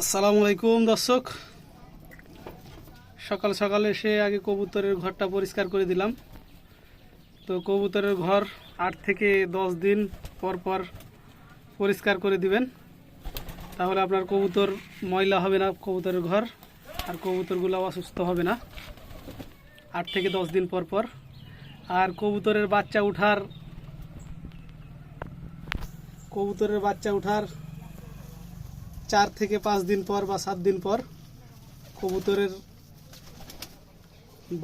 আসসালামু আলাইকুম, দর্শক। সকাল সকাল এসে আগে কবুতরের ঘরটা পরিষ্কার করে দিলাম। তো কবুতরের ঘর আট থেকে দশ দিন পর পর পরিষ্কার করে দিবেন। তাহলে আপনার কবুতর ময়লা হবে না কবুতরের ঘর, আর কবুতরগুলো অসুস্থ হবে না। আট থেকে দশ দিন পর পর। আর কবুতরের বাচ্চা উঠার কবুতরের বাচ্চা উঠার চার থেকে পাঁচ দিন পর বা সাত দিন পর কবুতরের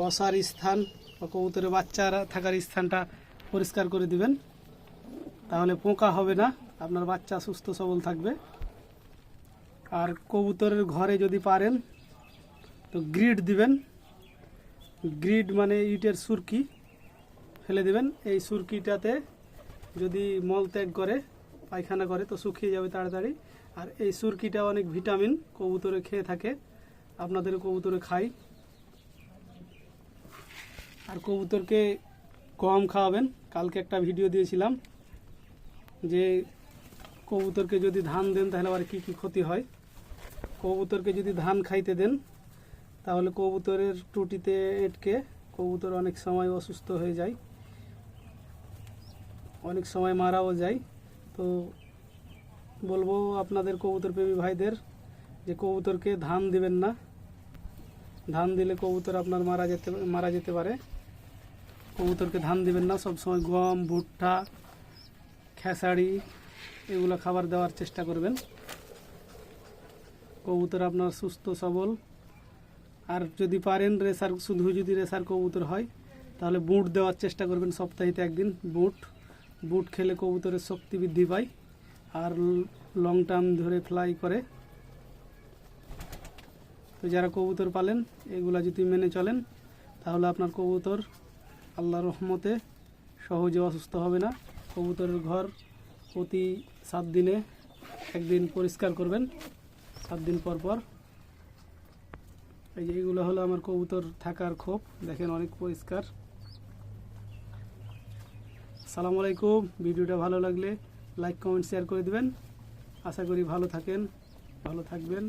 বসার স্থান বা কবুতরের বাচ্চারা থাকার স্থানটা পরিষ্কার করে দিবেন। তাহলে পোকা হবে না, আপনার বাচ্চা সুস্থ সবল থাকবে। আর কবুতরের ঘরে যদি পারেন, তো গ্রিড দিবেন। গ্রিড মানে ইটের সুরকি, ফেলে দিবেন। এই সুরকিটাতে যদি মল ত্যাগ করে পায়খানা করে তো শুকিয়ে যাবে তাড়াতাড়ি। আর এই সুরকিটা অনেক ভিটামিন, কবুতরে খেয়ে থাকে। আপনাদের কবুতরে খাই। আর কবুতরকে কম খাওয়াবেন। কালকে একটা ভিডিও দিয়েছিলাম যে কবুতরকে যদি ধান দেন তাহলে আবার কী কী ক্ষতি হয়? কবুতরকে যদি ধান খাইতে দেন, তাহলে কবুতরের টুটিতে এটকে কবুতর অনেক সময় অসুস্থ হয়ে যায়। অনেক সময় মারাও যায়। তো বলব আপনাদের কবুতর প্রেমী ভাইদের যে কবুতরকে ধান দিবেন না। ধান দিলে কবুতর আপনার মারা যেতে মারা যেতে পারে। কবুতরকে ধান দিবেন না, সবসময় গম, ভুট্টা খেসারি এগুলো খাবার দেওয়ার চেষ্টা করবেন। কবুতর আপনার সুস্থ, সবল। আর যদি পারেন রেসার, শুধু যদি রেসার কবুতর হয়, তাহলে বুট দেওয়ার চেষ্টা করবেন সপ্তাহে একদিন, বুট। বুট খেলে কবুতরের শক্তি বৃদ্ধি পায় আর লং টার্ম ধরে ফ্লাই করে। তো যারা কবুতর পালেন, এগুলা যদি মেনে চলেন, তাহলে আপনার কবুতর আল্লাহর রহমতে সহজে অসুস্থ হবে না। কবুতরের ঘর প্রতি সাত দিনে একদিন পরিষ্কার করবেন। সাত দিন পর পর। এই যে এগুলো হলো আমার কবুতর থাকার খোপ। দেখেন অনেক পরিষ্কার। সালাম আলাইকুম। ভিডিওটা ভালো লাগলে লাইক, কমেন্ট শেয়ার করে দেবেন। আশা করি ভালো থাকেন, ভালো থাকবেন।